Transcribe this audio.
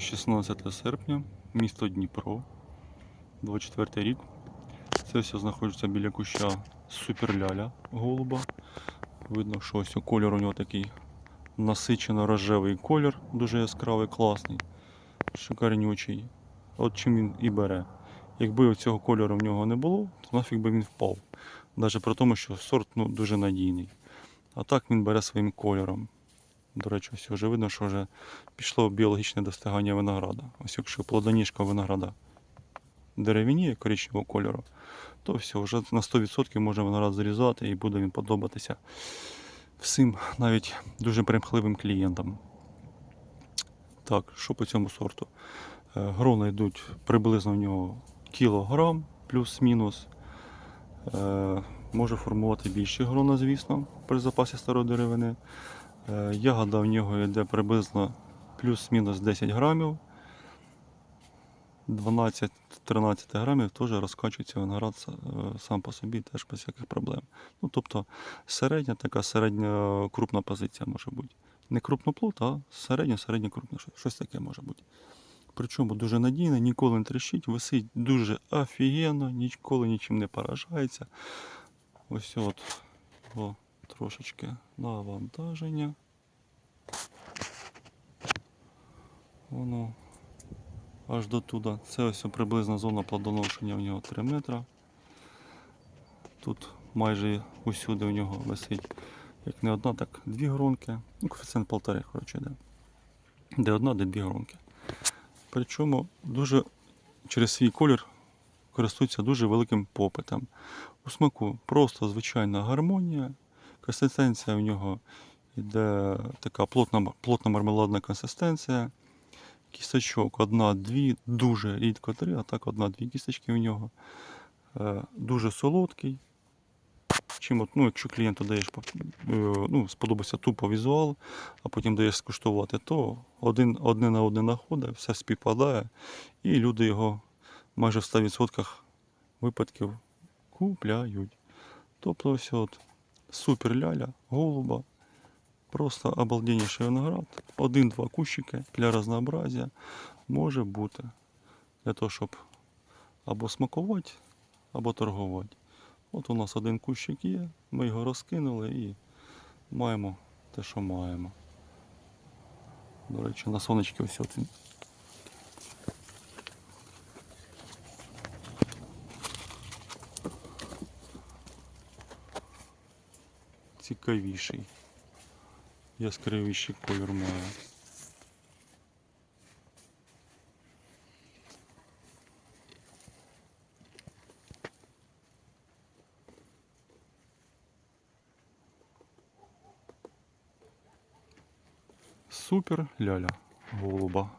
16 серпня, місто Дніпро, 24 рік. Це все знаходиться біля куща суперляля голуба. Видно, що ось кольор у нього такий насичено рожевий колір, дуже яскравий, класний, шикарнючий. От чим він і бере. Якби цього кольору в нього не було, то нафіг би він впав. Навіть при тому, що сорт ну, дуже надійний. А так він бере своїм кольором. До речі, ось вже видно, що вже пішло біологічне достигання винограда. Ось якщо плодоніжка винограда деревініє коричневого кольору, то все, вже на 100% може виноград зарізати і буде він подобатися всім, навіть дуже примхливим клієнтам. Так, що по цьому сорту? Е, Грона йдуть приблизно в нього кілограм плюс-мінус. Е, Може формувати більше грона, звісно, при запасі старої деревини. Е, Ягода в нього йде приблизно плюс-мінус 10 грамів. 12-13 грамів теж розкачується виноград е, сам по собі, теж без всяких проблем. Ну, тобто середня така середня крупна позиція може бути. Не крупноплод, а середня, середня крупна. щось- таке може бути. Причому дуже надійно, ніколи не тріщить, висить дуже офігенно, ніколи нічим не поражається. Ось от о, трошечки навантаження. Воно аж до туди. Це ось приблизна зона плодоношення у нього 3 метра. Тут майже усюди у нього висить як не одна, так дві гронки. Ну, коефіцієнт полтори, коротше, де. Де одна, де дві гронки. Причому дуже через свій колір користується дуже великим попитом. У смаку просто звичайна гармонія. Консистенція в нього йде така плотна, плотна мармеладна консистенція. Кісточок одна-дві, дуже рідко три, а так одна-дві кісточки у нього. Е, Дуже солодкий. Чим от, ну, якщо клієнту даєш е, ну, сподобався тупо візуал, а потім даєш скуштувати, то один, одне на одне находить, все співпадає, і люди його майже в 100% випадків купляють. Тобто ось от супер ляля, голуба, просто обалденніший виноград. Один-два кущики для разнообразия може бути. Для того, щоб або смакувати, або торгувати. От у нас один кущик є, ми його розкинули і маємо те, що маємо. До речі, на сонечки ось він. Цікавіший. Яскравіший колір має. Супер ляля голуба.